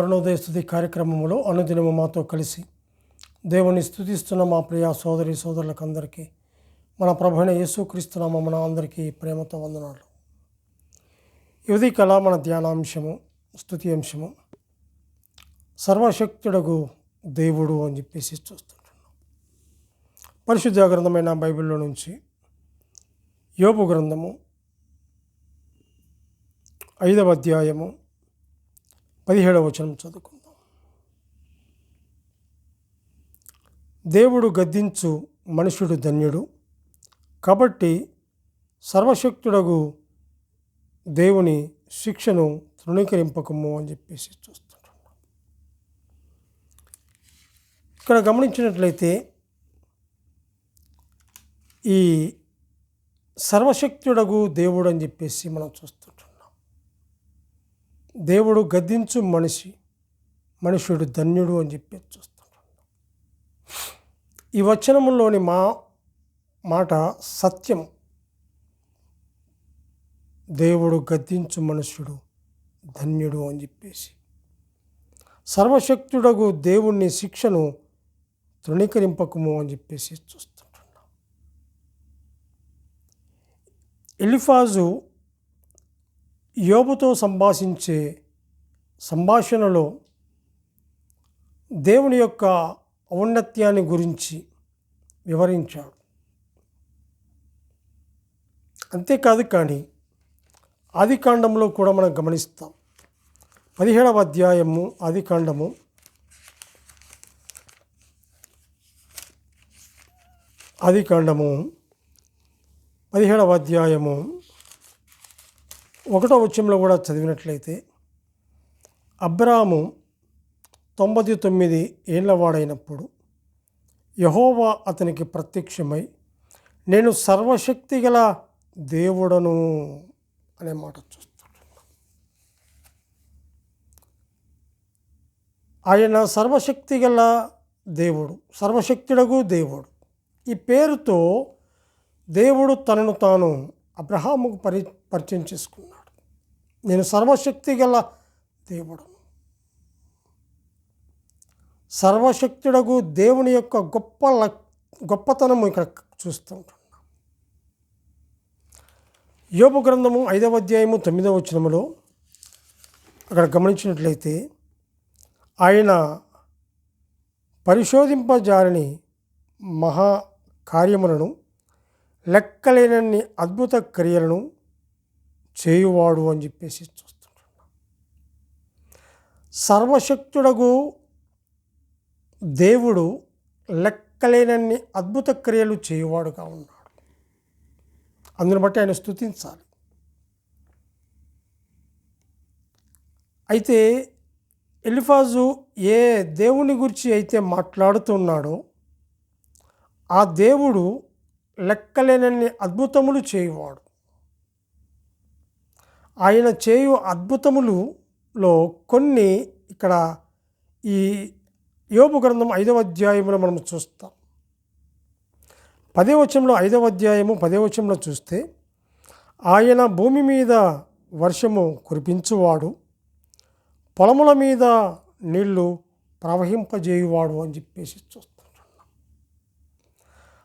అరుణోదయ స్థుతి కార్యక్రమంలో అనుదినము మాతో కలిసి దేవుని స్థుతిస్తున్న మా ప్రియ సోదరి సోదరులకు అందరికీ మన ప్రభుణ యేసుక్రీస్తునామ మన అందరికీ ప్రేమతో వందనాలు. ఇది కళ మన ధ్యానాంశము స్థుతి అంశము సర్వశక్తుడకు దేవుడు అని చెప్పేసి చూస్తుంటున్నాం. పరిశుద్ధ గ్రంథమైన బైబిల్లో నుంచి యోపు గ్రంథము ఐదవ అధ్యాయము పదిహేడవ వచనం చదువుకుందాం. దేవుడు గద్దించు మనుషుడు ధన్యుడు. కాబట్టి సర్వశక్తుడగు దేవుని శిక్షను తృణీకరింపకము అని చెప్పేసి చూస్తుంటున్నాం ఇక్కడ గమనించినట్లయితే ఈ సర్వశక్తుడగు దేవుడు అని చెప్పేసి మనం చూస్తాం. దేవుడు గద్దించు మనిషి మనుషుడు ధన్యుడు అని చెప్పి చూస్తుంటున్నాం ఈ వచనములోని మా మాట సత్యం. దేవుడు గద్దించు మనుష్యుడు ధన్యుడు అని చెప్పేసి. సర్వశక్తుడగు దేవుణ్ణి శిక్షను తృణీకరింపకము అని చెప్పేసి చూస్తుంటున్నాం. ఎలిఫాజు యోబుతో సంభాషించే సంభాషణలో దేవుని యొక్క ఔన్నత్యాన్ని గురించి వివరించాడు. అంతేకాదు కానీ ఆది కాండంలో కూడా మనం గమనిస్తాం. పదిహేడవ అధ్యాయము ఆది కాండము. ఆది కాండము పదిహేడవ అధ్యాయము. ఒకటో వచ్చంలో కూడా చదివినట్లయితే అబ్రాము తొంభై తొమ్మిది ఏళ్ళవాడైనప్పుడు యహోవా అతనికి ప్రత్యక్షమై నేను సర్వశక్తి గల దేవుడను అనే మాట చూస్తున్నాను ఆయన సర్వశక్తి గల దేవుడు సర్వశక్తుడగు దేవుడు. ఈ పేరుతో దేవుడు తనను తాను అబ్రహాముకు పరి పరిచయం చేసుకున్నాడు. నేను సర్వశక్తి గల దేవుడు. సర్వశక్తుడగు దేవుని యొక్క గొప్ప లక్ గొప్పతనము ఇక్కడ చూస్తూ ఉంటున్నాం. యోపు గ్రంథము ఐదవ అధ్యాయము తొమ్మిదవ వచనములో అక్కడ గమనించినట్లయితే ఆయన పరిశోధింపజారిని మహా కార్యములను లెక్కలేనన్ని అద్భుత క్రియలను చేయువాడు అని చెప్పేసి చూస్తుంటున్నాం సర్వశక్తుడగు దేవుడు లెక్కలేనన్ని అద్భుత క్రియలు చేయువాడుగా ఉన్నాడు. అందుని బట్టి ఆయన స్థుతించాలి అయితే ఎలిఫాజు ఏ దేవుని గురించి అయితే మాట్లాడుతున్నాడో ఆ దేవుడు లెక్కలేనన్ని అద్భుతములు చేయువాడు. ఆయన చేయు అద్భుతములులో కొన్ని ఇక్కడ ఈ యోబు గ్రంథం ఐదవ అధ్యాయంలో మనం చూస్తాం. పదే వచనంలో ఐదవ అధ్యాయము పదే వచనంలో చూస్తే ఆయన భూమి మీద వర్షము కురిపించువాడు పొలముల మీద నీళ్ళు ప్రవహింపజేయువాడు అని చెప్పేసి చూస్తున్నాం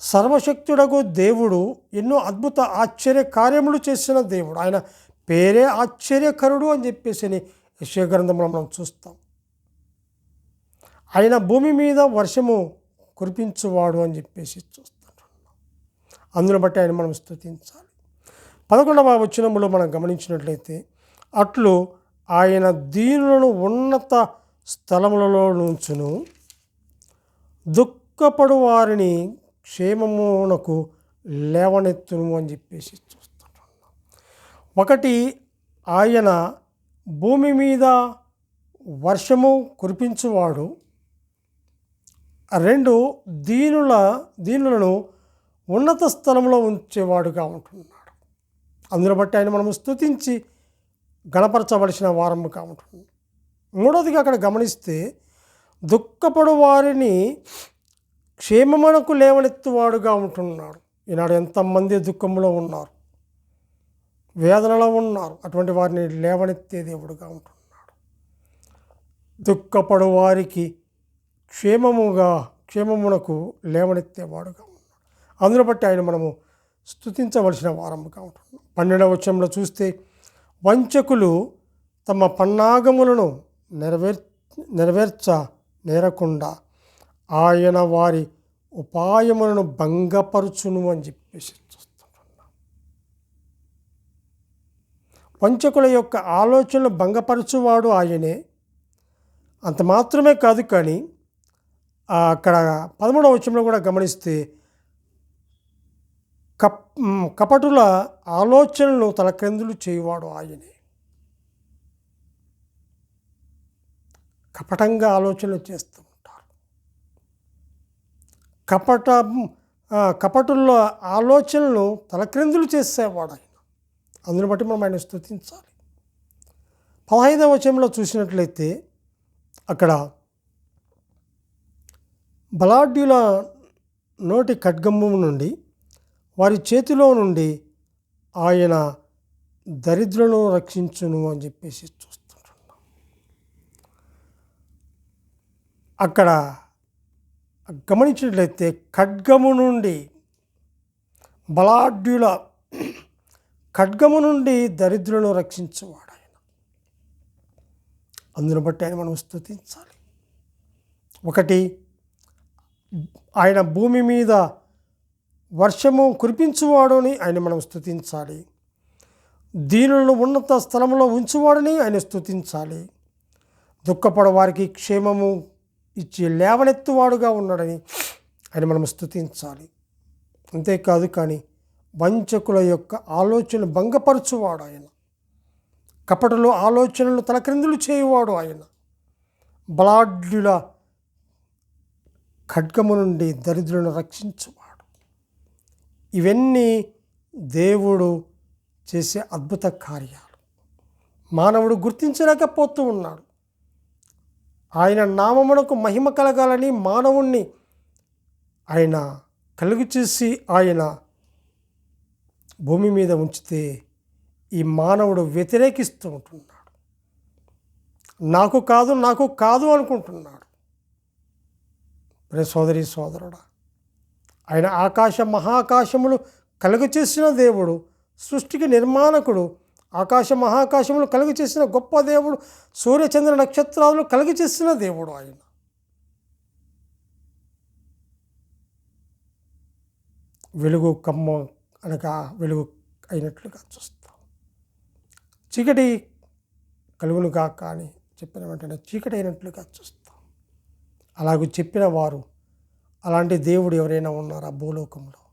సర్వశక్తుడకు దేవుడు ఎన్నో అద్భుత ఆశ్చర్య కార్యములు చేసిన దేవుడు. ఆయన పేరే ఆశ్చర్యకరుడు అని చెప్పేసి యశ్వ మనం చూస్తాం. ఆయన భూమి మీద వర్షము కురిపించువాడు అని చెప్పేసి చూస్తాం అందును బట్టి ఆయన మనం స్థుతించాలి పదకొండవ వచనములో మనం గమనించినట్లయితే అట్లు ఆయన దీనులను ఉన్నత స్థలములలో నుంచును దుఃఖపడు వారిని క్షేమమునకు లేవనెత్తును అని చెప్పేసి ఒకటి ఆయన భూమి మీద వర్షము కురిపించువాడు. రెండు దీనుల దీనులను ఉన్నత స్థలంలో ఉంచేవాడుగా ఉంటున్నాడు. అందును బట్టి ఆయన మనము స్తుతించి గణపరచవలసిన వారముగా ఉంటుంది మూడవదిగా అక్కడ గమనిస్తే దుఃఖపడు వారిని క్షేమమునకు లేవనెత్తువాడుగా ఉంటున్నాడు. ఈనాడు ఎంతమంది దుఃఖంలో ఉన్నారు. వేదనలో ఉన్నారు. అటువంటి వారిని లేవనెత్తే దేవుడుగా ఉంటున్నాడు. దుఃఖపడు వారికి క్షేమముగా క్షేమమునకు లేవనెత్తేవాడుగా ఉన్నాడు. అందును బట్టి ఆయన మనము స్థుతించవలసిన వారముగా ఉంటున్నాం. పన్నెండవ వచ్చంలో చూస్తే వంచకులు తమ పన్నాగములను నెరవేర్ నెరవేర్చ నేరకుండా ఆయన వారి ఉపాయములను భంగపరుచును అని చెప్పేసి చూస్తున్నాం వంచకుల యొక్క ఆలోచనలు భంగపరచువాడు ఆయనే. అంత మాత్రమే కాదు కానీ అక్కడ పదమూడవ వచనంలో కూడా గమనిస్తే కప్ కపటుల ఆలోచనలను తలక్రిందులు చేయువాడు ఆయనే. కపటంగా ఆలోచనలు చేస్తూ ఉంటారు. కపట కపటుల్లో ఆలోచనలను తలక్రిందులు చేసేవాడు ఆయన. అందుని బట్టి మనం ఆయన స్థుతించాలి పదహైదవ వచనంలో చూసినట్లయితే అక్కడ బలాఢ్యుల నోటి ఖడ్గము నుండి వారి చేతిలో నుండి ఆయన దరిద్రులను రక్షించును అని చెప్పేసి చూస్తుంటున్నాం. అక్కడ గమనించినట్లయితే ఖడ్గము నుండి బలాఢ్యుల ఖడ్గము నుండి దరిద్రులను రక్షించేవాడు ఆయన. అందును బట్టి ఆయన మనం స్థుతించాలి ఒకటి ఆయన భూమి మీద వర్షము కురిపించువాడని ఆయన మనం స్థుతించాలి దీనులను ఉన్నత స్థలంలో ఉంచువాడని ఆయన స్థుతించాలి దుఃఖపడ వారికి క్షేమము ఇచ్చి లేవనెత్తువాడుగా ఉన్నాడని ఆయన మనం స్థుతించాలి అంతేకాదు కానీ వంచకుల యొక్క ఆలోచన భంగపరచువాడు ఆయన. కపటలు ఆలోచనలు తలక్రిందులు చేయువాడు ఆయన. బలాఢ్యుల ఖడ్గము నుండి దరిద్రులను రక్షించువాడు. ఇవన్నీ దేవుడు చేసే అద్భుత కార్యాలు. మానవుడు గుర్తించలేకపోతూ ఉన్నాడు. ఆయన నామమునకు మహిమ కలగాలని మానవుణ్ణి ఆయన కలుగు చేసి ఆయన భూమి మీద ఉంచితే ఈ మానవుడు వ్యతిరేకిస్తూ ఉంటున్నాడు. నాకు కాదు నాకు కాదు అనుకుంటున్నాడు. సోదరి సోదరుడా ఆయన ఆకాశ మహాకాశములు కలుగు చేసిన దేవుడు సృష్టికి నిర్మాణకుడు ఆకాశ మహాకాశములు కలుగు చేసిన గొప్ప దేవుడు సూర్యచంద్ర నక్షత్రాలు కలుగు చేసిన దేవుడు ఆయన. వెలుగు కమ్మ అనగా వెలుగు అయినట్లుగా చూస్తాం. చీకటి కలుగునుగా కానీ చెప్పిన వెంటనే చీకటి అయినట్లుగా చూస్తాం. అలాగూ చెప్పిన వారు అలాంటి దేవుడు ఎవరైనా ఉన్నారా భూలోకంలో?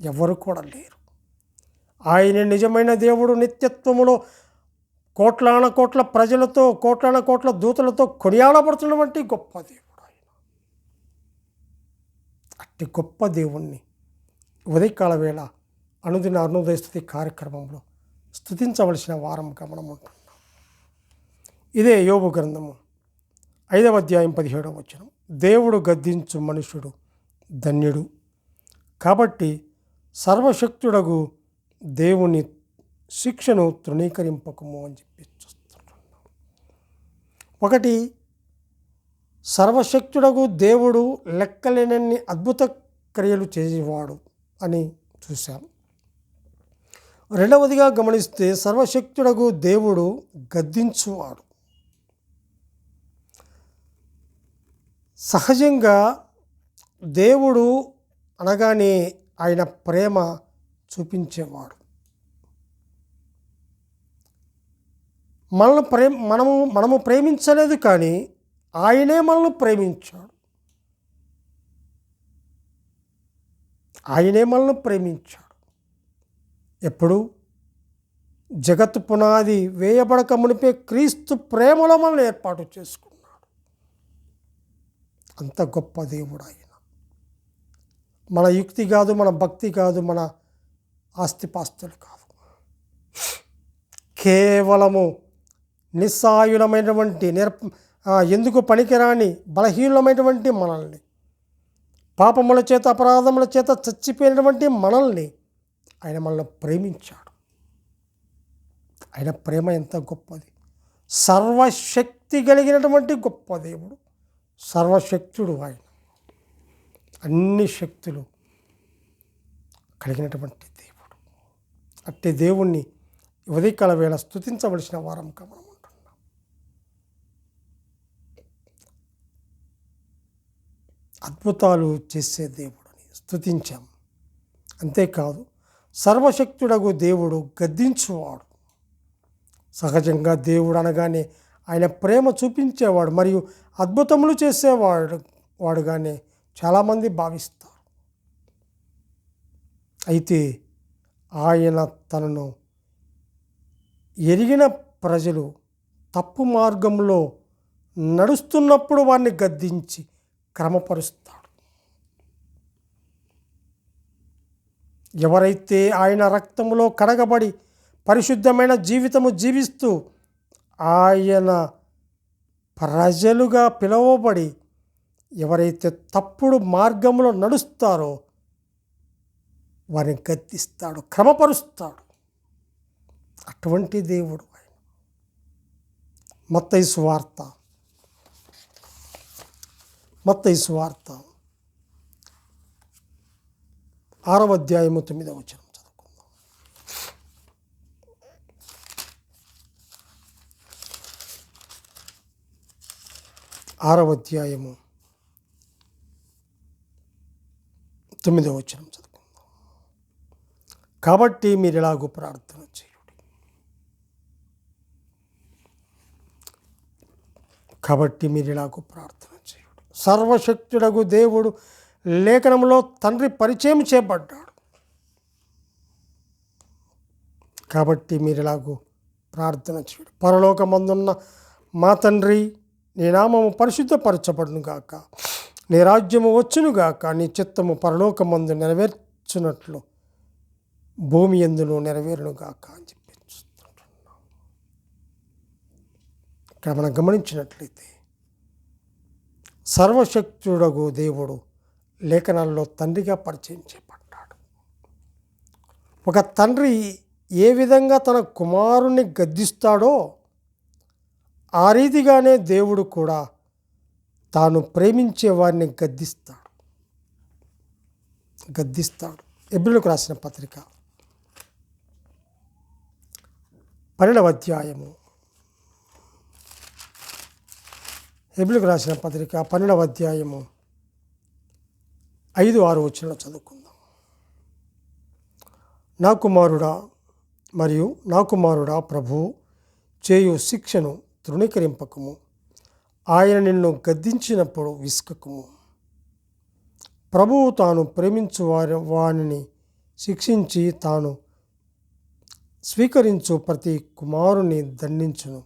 ఎవరు కూడా లేరు. ఆయన నిజమైన దేవుడు నిత్యత్వములో కోట్లాన కోట్ల ప్రజలతో కోట్లాన కోట్ల దూతలతో కొనియాడబడుతున్నటువంటి గొప్ప దేవుడు ఆయన. అట్టి గొప్ప దేవుణ్ణి ఉదయకాల వేళ అనుదిన అరుణోదయ స్థుతి కార్యక్రమంలో స్థుతించవలసిన వారం గమనం ఉంటున్నాం ఇదే యోగు గ్రంథము ఐదవ అధ్యాయం పదిహేడవ వచనం. దేవుడు గద్దించు మనుషుడు ధన్యుడు. కాబట్టి సర్వశక్తుడగు దేవుని శిక్షను తృణీకరింపకము అని చెప్పి చూస్తున్నాం ఒకటి సర్వశక్తుడగు దేవుడు లెక్కలేనన్ని అద్భుత క్రియలు చేసేవాడు. అని చూశాం. రెండవదిగా గమనిస్తే సర్వశక్తుడకు దేవుడు గద్దించువాడు. సహజంగా దేవుడు అనగానే ఆయన ప్రేమ చూపించేవాడు. మనల్ని ప్రేమ మనము మనము ప్రేమించలేదు కానీ ఆయనే మనల్ని ప్రేమించాడు. ఆయనే మనల్ని ప్రేమించాడు. ఎప్పుడు? జగత్ పునాది వేయబడక మునిపే క్రీస్తు ప్రేమలో మనల్ని ఏర్పాటు చేసుకున్నాడు. అంత గొప్ప దేవుడు ఆయన. మన యుక్తి కాదు మన భక్తి కాదు మన ఆస్తిపాస్తులు కాదు కేవలము నిస్సాయులమైనటువంటి నిర్ ఎందుకు పనికిరాని బలహీనమైనటువంటి మనల్ని పాపముల చేత అపరాధముల చేత చచ్చిపోయినటువంటి మనల్ని ఆయన మనల్ని ప్రేమించాడు. ఆయన ప్రేమ ఎంత గొప్పది. సర్వశక్తి కలిగినటువంటి గొప్ప దేవుడు సర్వశక్తుడు ఆయన. అన్ని శక్తులు కలిగినటువంటి దేవుడు. అట్టి దేవుణ్ణి ఉదయకాల వేళ స్థుతించవలసిన వారం మనం ఉంటున్నాం అద్భుతాలు చేసే దేవుడని స్థుతించాం అంతేకాదు సర్వశక్తుడగు దేవుడు గద్దించువాడు. సహజంగా దేవుడు అనగానే ఆయన ప్రేమ చూపించేవాడు మరియు అద్భుతములు చేసేవాడు వాడుగానే చాలామంది భావిస్తారు. అయితే ఆయన తనను ఎరిగిన ప్రజలు తప్పు మార్గంలో నడుస్తున్నప్పుడు వారిని గద్దించి క్రమపరుస్తాడు. ఎవరైతే ఆయన రక్తములో కడగబడి పరిశుద్ధమైన జీవితము జీవిస్తూ ఆయన ప్రజలుగా పిలువబడి ఎవరైతే తప్పుడు మార్గంలో నడుస్తారో వారిని గద్దిస్తాడు క్రమపరుస్తాడు. అటువంటి దేవుడు ఆయన. మత్తైసు వార్త మత్తయి సువార్త ఆరవ అధ్యాయము తొమ్మిదవ వచనం చదువుకుందాం. ఆరవ అధ్యాయము తొమ్మిదవ వచనం చదువుకుందాం. కాబట్టి మీరు ఎలాగో ప్రార్థన చేయుడి. కాబట్టి మీరు ఎలాగో ప్రార్థన సర్వశక్తుడగు దేవుడు లేఖనంలో తండ్రి పరిచయం చేపడ్డాడు కాబట్టి మీరు ఇలాగూ ప్రార్థన చేయుడు. పరలోకమందున్న మా తండ్రి నీ నామము పరిశుద్ధపరచబడును గాక నీ రాజ్యము వచ్చును గాక నీ చిత్తము పరలోకమందు నెరవేర్చున్నట్లు భూమి ఎందును నెరవేరును గాక అని చెప్పి చూస్తుంటున్నాం ఇక్కడ మనం గమనించినట్లయితే సర్వశక్తుడగు దేవుడు లేఖనాల్లో తండ్రిగా పరిచయం చేపట్టాడు ఒక తండ్రి ఏ విధంగా తన కుమారుణ్ణి గద్దిస్తాడో ఆ రీతిగానే దేవుడు కూడా తాను ప్రేమించే వారిని గద్దిస్తాడు. గద్దిస్తాడు. ఎబ్రిలకు రాసిన పత్రిక పన్నెండవ అధ్యాయము ఎబ్రిలకు రాసిన పత్రిక పన్నెండవ అధ్యాయము ఐదు ఆరు వచ్చిన చదువుకుందాం. నా కుమారుడా మరియు నా కుమారుడా ప్రభు చేయు శిక్షను తృణీకరింపకము. ఆయన నిన్ను గద్దించినప్పుడు విసుకకుము. ప్రభువు తాను ప్రేమించు వారి వాణిని శిక్షించి తాను స్వీకరించు ప్రతి కుమారుని దండించును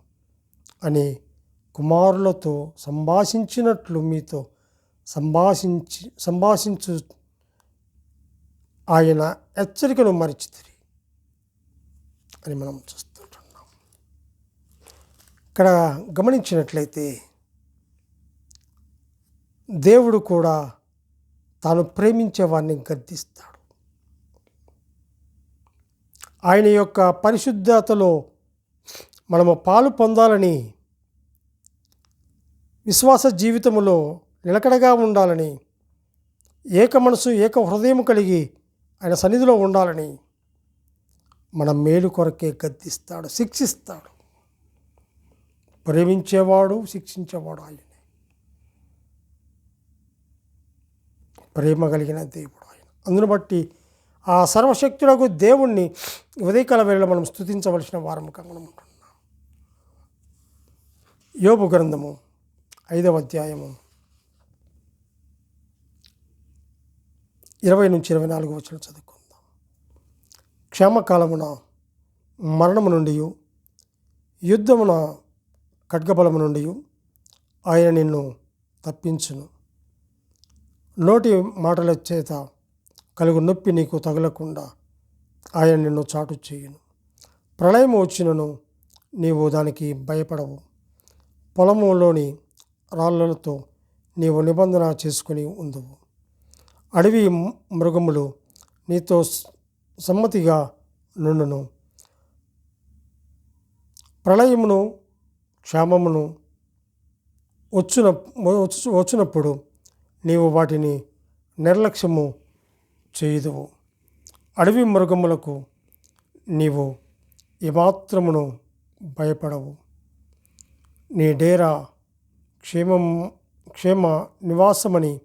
అని కుమారులతో సంభాషించినట్లు మీతో సంభాషించి సంభాషించు ఆయన హెచ్చరికను మరిచితిరి అని మనం చూస్తుంటున్నాం. ఇక్కడ గమనించినట్లయితే దేవుడు కూడా తాను ప్రేమించే వారిని గద్దిస్తాడు. ఆయన యొక్క పరిశుద్ధతలో మనము పాలు పొందాలని విశ్వాస జీవితములో నిలకడగా ఉండాలని ఏక మనసు ఏక హృదయం కలిగి ఆయన సన్నిధిలో ఉండాలని మన మేలు కొరకే గద్దిస్తాడు శిక్షిస్తాడు. ప్రేమించేవాడు శిక్షించేవాడు ఆయనే. ప్రేమ కలిగిన దేవుడు ఆయన. అందును బట్టి ఆ సర్వశక్తులకు దేవుణ్ణి ఉదయకాల వేళ మనం స్థుతించవలసిన వారముగా మనం ఉంటున్నాం. యోగు గ్రంథము ఐదవ అధ్యాయము. ఇరవై నుంచి ఇరవై నాలుగు వచ్చిన చదువుకుందాం. క్షేమకాలమున మరణము నుండి యుద్ధమున ఖడ్గబలము నుండి ఆయన నిన్ను తప్పించును. నోటి మాటల చేత కలుగు నొప్పి నీకు తగలకుండా ఆయన నిన్ను చాటు చేయును. ప్రళయం వచ్చినను నీవు దానికి భయపడవు. పొలములోని రాళ్ళతో నీవు నిబంధన చేసుకుని ఉందువు. అడవి మృగములు నీతో సమ్మతిగా నుండును. ప్రళయమును క్షేమమును వచ్చిన వచ్చినప్పుడు నీవు వాటిని నిర్లక్ష్యము చేయదువు. అడవి మృగములకు నీవు ఏమాత్రమును భయపడవు. నీ డేరా క్షేమం క్షేమ నివాసమని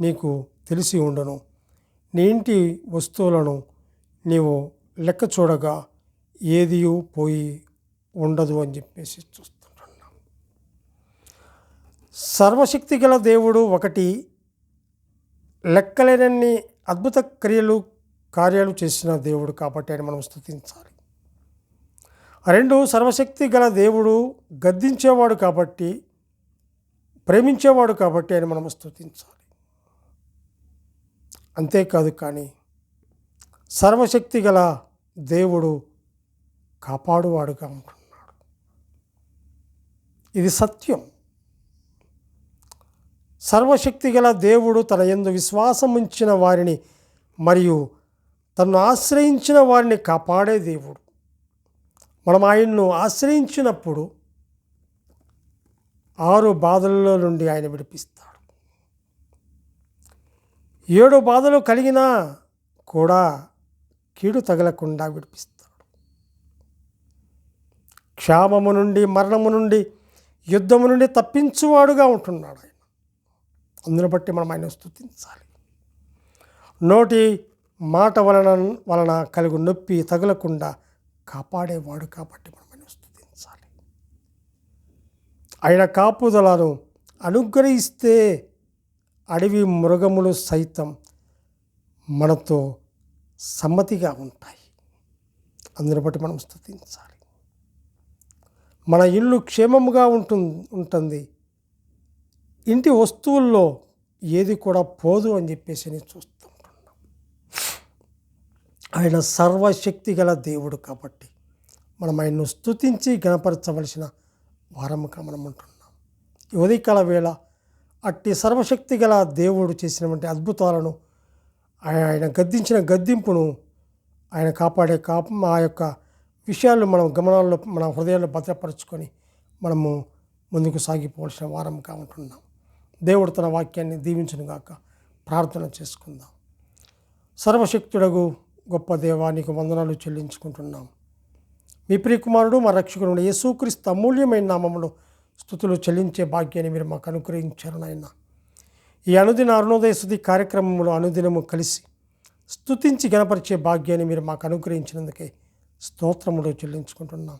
నీకు తెలిసి ఉండను. నీ ఇంటి వస్తువులను నీవు లెక్క చూడగా ఏదియూ పోయి ఉండదు అని చెప్పేసి చూస్తుంటున్నాం. సర్వశక్తి గల దేవుడు ఒకటి లెక్కలేనన్ని అద్భుత క్రియలు కార్యాలు చేసిన దేవుడు కాబట్టి ఆయన మనం స్థుతించాలి రెండు సర్వశక్తి గల దేవుడు గద్దించేవాడు కాబట్టి ప్రేమించేవాడు కాబట్టి ఆయన మనం స్తుతించాలి. అంతేకాదు కానీ సర్వశక్తి గల దేవుడు కాపాడువాడుగా ఉంటున్నాడు. ఇది సత్యం. సర్వశక్తి గల దేవుడు తన ఎందు విశ్వాసం ఉంచిన వారిని మరియు తను ఆశ్రయించిన వారిని కాపాడే దేవుడు. మనం ఆయన్ను ఆశ్రయించినప్పుడు ఆరు బాధల్లో నుండి ఆయన విడిపిస్తాడు. ఏడు బాధలు కలిగినా కూడా కీడు తగలకుండా విడిపిస్తాడు. క్షామము నుండి మరణము నుండి యుద్ధము నుండి తప్పించువాడుగా ఉంటున్నాడు ఆయన. అందును బట్టి మనం ఆయన స్థుతించాలి నోటి మాట వలన వలన కలుగు నొప్పి తగలకుండా కాపాడేవాడు కాబట్టి మనం ఆయన స్తుతించాలి ఆయన కాపుదలను అనుగ్రహిస్తే అడవి మృగములు సైతం మనతో సమ్మతిగా ఉంటాయి. అందుని బట్టి మనం స్తుతించాలి మన ఇల్లు క్షేమముగా ఉంటుంది ఉంటుంది. ఇంటి వస్తువుల్లో ఏది కూడా పోదు అని చెప్పేసి నేను చూస్తుంటున్నాం ఆయన సర్వశక్తి గల దేవుడు కాబట్టి మనం ఆయన్ను స్తుతించి గణపరచవలసిన వారముగా మనం ఉంటున్నాం ఈ ఉదయకాల వేళ అట్టి సర్వశక్తి గల దేవుడు చేసినటువంటి అద్భుతాలను ఆయన ఆయన గద్దించిన గద్దింపును ఆయన కాపాడే కాప ఆ యొక్క విషయాలు మనం గమనాల్లో మన హృదయాల్లో భద్రపరుచుకొని మనము ముందుకు సాగిపోవాల్సిన వారంగా ఉంటున్నాం. దేవుడు తన వాక్యాన్ని దీవించును గాక. ప్రార్థన చేసుకుందాం. సర్వశక్తుడగు గొప్ప దేవానికి వందనాలు చెల్లించుకుంటున్నాం. మీ ప్రియకుమారుడు మా రక్షకుడు యేసుక్రీస్తు అమూల్యమైన నామంలో స్థుతులు చెల్లించే భాగ్యాన్ని మీరు మాకు అనుగ్రహించారు నాయన. ఈ అనుదిన అరుణోదయ స్థుతి కార్యక్రమంలో అనుదినము కలిసి స్తుతించి గణపరిచే భాగ్యాన్ని మీరు మాకు అనుగ్రహించినందుకే స్తోత్రములు చెల్లించుకుంటున్నాం.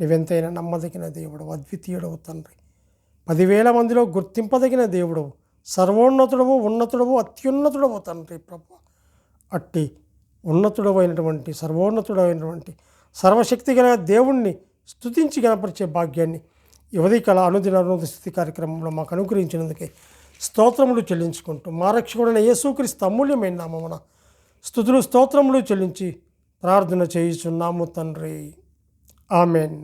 నీవెంతైనా నమ్మదగిన దేవుడు అద్వితీయుడవు తండ్రి. పదివేల మందిలో గుర్తింపదగిన దేవుడు సర్వోన్నతుడవు ఉన్నతుడవు అత్యున్నతుడవు తండ్రి ప్రభు. అట్టి ఉన్నతుడమైనటువంటి సర్వోన్నతుడమైనటువంటి సర్వశక్తి గల దేవుణ్ణి స్తుతించి గనపరిచే భాగ్యాన్ని యువతి కళ అనుదిన అనుదిన స్థితి కార్యక్రమంలో మాకు అనుగ్రహించినందుకే స్తోత్రములు చెల్లించుకుంటూ మా రక్షకుడైన యేసుక్రీస్తు అమూల్యమైన నామమున స్థుతులు స్తోత్రములు చెల్లించి ప్రార్థన చేయుచున్నాము తండ్రి. ఆమెన్.